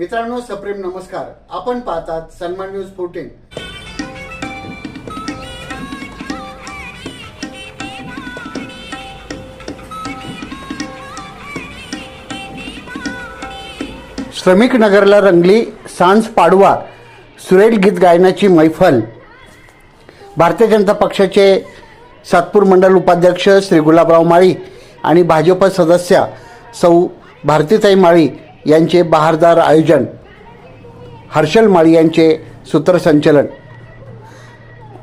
मित्रांनो सप्रेम नमस्कार. आपण पाहतात सन्मान न्यूज फोर्टीन श्रमिक नगरला रंगली सांज पाडवा सुरेल गीत गायनाची मैफल. भारतीय जनता पक्षाचे सातपूर मंडल उपाध्यक्ष श्री गुलाबराव माळी आणि भाजप सदस्या सौ भारतीताई माळी यांचे बहारदार आयोजन हर्षल माळी यांचे सूत्रसंचलन.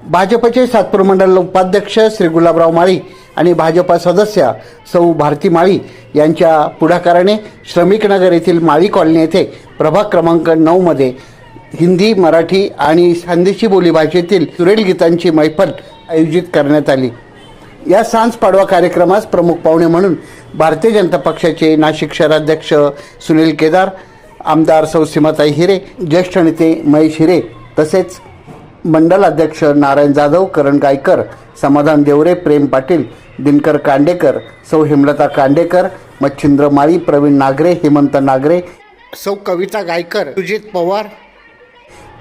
भाजपचे सातपूर मंडल उपाध्यक्ष श्री गुलाबराव माळी आणि भाजपा सदस्या सौ भारती माळी यांच्या पुढाकाराने श्रमिकनगर येथील माळी कॉलनी येथे प्रभाग क्रमांक नऊमध्ये हिंदी मराठी आणि खानदेशी बोलीभाषेतील सुरेल गीतांची मैफल आयोजित करण्यात आली. या सांज पाडवा कार्यक्रमास प्रमुख पाहुणे म्हणून भारतीय जनता पक्षाचे नाशिक शहराध्यक्ष सुनील केदार आमदार सौ सीमाताई हिरे ज्येष्ठ नेते महेश हिरे तसेच मंडल अध्यक्ष नारायण जाधव करण गायकर समाधान देवरे प्रेम पाटील दिनकर कांडेकर सौ हेमलता कांडेकर मच्छिंद्र माळी प्रवीण नागरे हेमंत नागरे सौ कविता गायकर सुजित पवार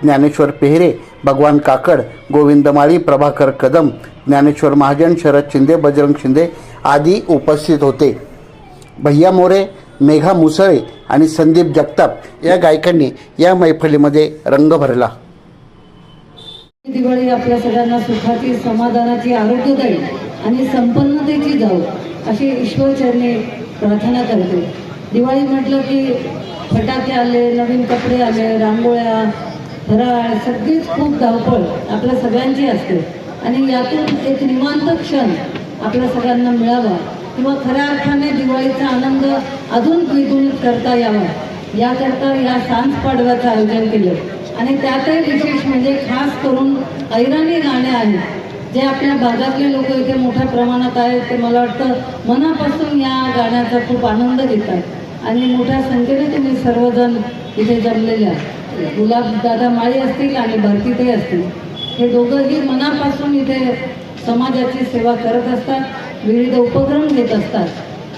ज्ञानेश्वर पेहरे भगवान काकड गोविंद माळी प्रभाकर कदम ज्ञानेश्वर महाजन शरद शिंदे बजरंग शिंदे आदी उपस्थित होते. भैया मोरे मेघा मुसळे आणि संदीप जगताप या गायकांनी या मैफलीमध्ये रंग भरला. दिवाळी आपल्या सगळ्यांना सुखाची समाधानाची आरोग्यदायी आणि संपन्नतेची जाऊ अशी ईश्वरचरणी प्रार्थना करते. दिवाळी म्हटलं की फटाके आले नवीन कपडे आले रांगोळ्या फराळ सगळीच खूप धावपळ आपल्या सगळ्यांची असते. आणि यातून एक निवांत क्षण आपल्या सगळ्यांना मिळावा. किंवा खऱ्या अर्थाने दिवाळीचा आनंद अजून द्विगुणित करता यावा. याकरता या सांज पाडव्याचं आयोजन केलं. आणि त्यातही विशेष म्हणजे खास करून ऐराणी गाणे आहेत. जे आपल्या भागातले लोक इथे मोठ्या प्रमाणात आहेत ते मला वाटतं मनापासून या गाण्याचा खूप आनंद घेतात. आणि मोठ्या संख्येने तुम्ही सर्वजण इथे जमलेले आहात. गुलाब दादा माळी असतील आणि भरतीतही असतील. हे दोघंही मनापासून इथे समाजाची सेवा करत असतात विविध उपक्रम घेत असतात.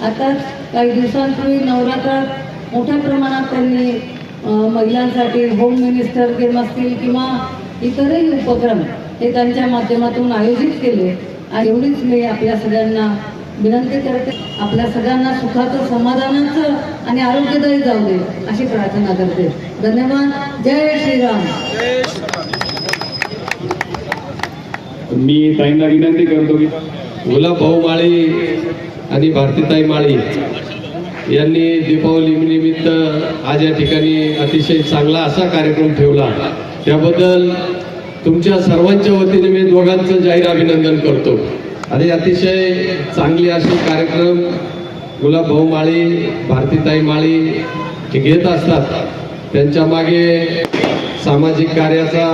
आता काही दिवसांपूर्वी नवरात्रात मोठ्या प्रमाणात त्यांनी महिलांसाठी होम मिनिस्टर गेम असतील किंवा इतरही उपक्रम हे त्यांच्या माध्यमातून आयोजित केले. आणि एवढीच मी आपल्या सगळ्यांना विनंती करते. आपल्या सगळ्यांना सुखाचं समाधानाचं आणि आरोग्यदायी जाऊ दे अशी प्रार्थना करते. धन्यवाद. जय श्रीराम. मी ताईंना विनंती करतो की गुलाब भाऊ माळी आणि भारतीताई माळी यांनी दीपावली निमित्त आज या ठिकाणी अतिशय चांगला असा कार्यक्रम ठेवला. त्याबद्दल तुमच्या सर्वांच्या वतीने मी दोघांचं जाहीर अभिनंदन करतो. आणि अतिशय चांगले असे कार्यक्रम गुलाब भाऊ माळी भारतीताई माळी घेत असतात त्यांच्या मागे सामाजिक कार्याचा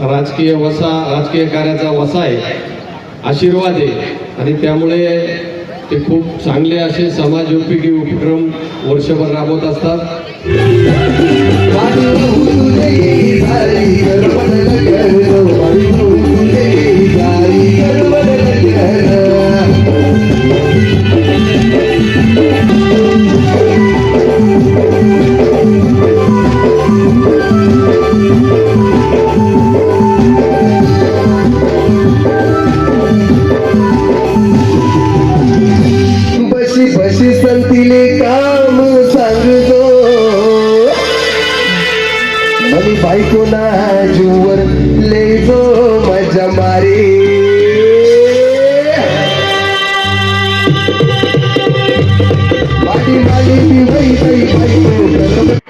राजकीय वसा राजकीय कार्याचा वसा आहे. आशीर्वाद आहे. आणि त्यामुळे ते खूप चांगले असे समाज उपयोगी उपक्रम वर्षभर राबवत असतात. मनी बायको ना जीवर मजा मारी. माडी माडी ती बाई.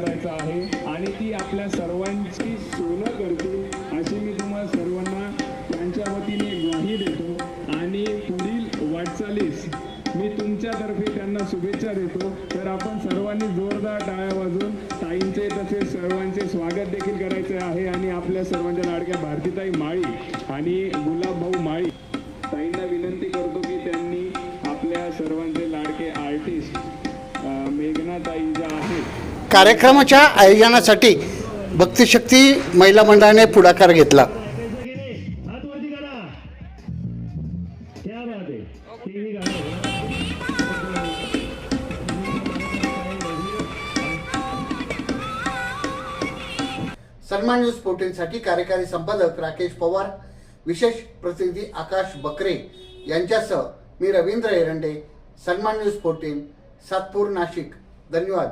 करायचा आहे आणि ती आपल्या सर्वांची सोनं करते. अशी मी तुम्हाला सर्वांना त्यांच्या वतीने ग्वाही देतो. आणि पुढील वाटचालीस मी तुमच्यातर्फे त्यांना शुभेच्छा देतो. तर आपण सर्वांनी जोरदार टाळ्या वाजून ताईंचे तसेच सर्वांचे स्वागत देखील करायचे आहे आणि आपल्या सर्वांच्या लाडक्या भारतीताई माळी आणि गुलाबभाऊ माळी ताईंना विनंती करतो. कार्यक्रमाच्या आयोजनासाठी भक्तिशक्ती महिला मंडळाने पुढाकार घेतला. सन्मान न्यूज फोर्टीनसाठी कार्यकारी संपादक राकेश पवार विशेष प्रतिनिधी आकाश बकरे यांच्यासह मी रवींद्र एरंडे सन्मान न्यूज फोर्टीन सातपूर नाशिक. धन्यवाद.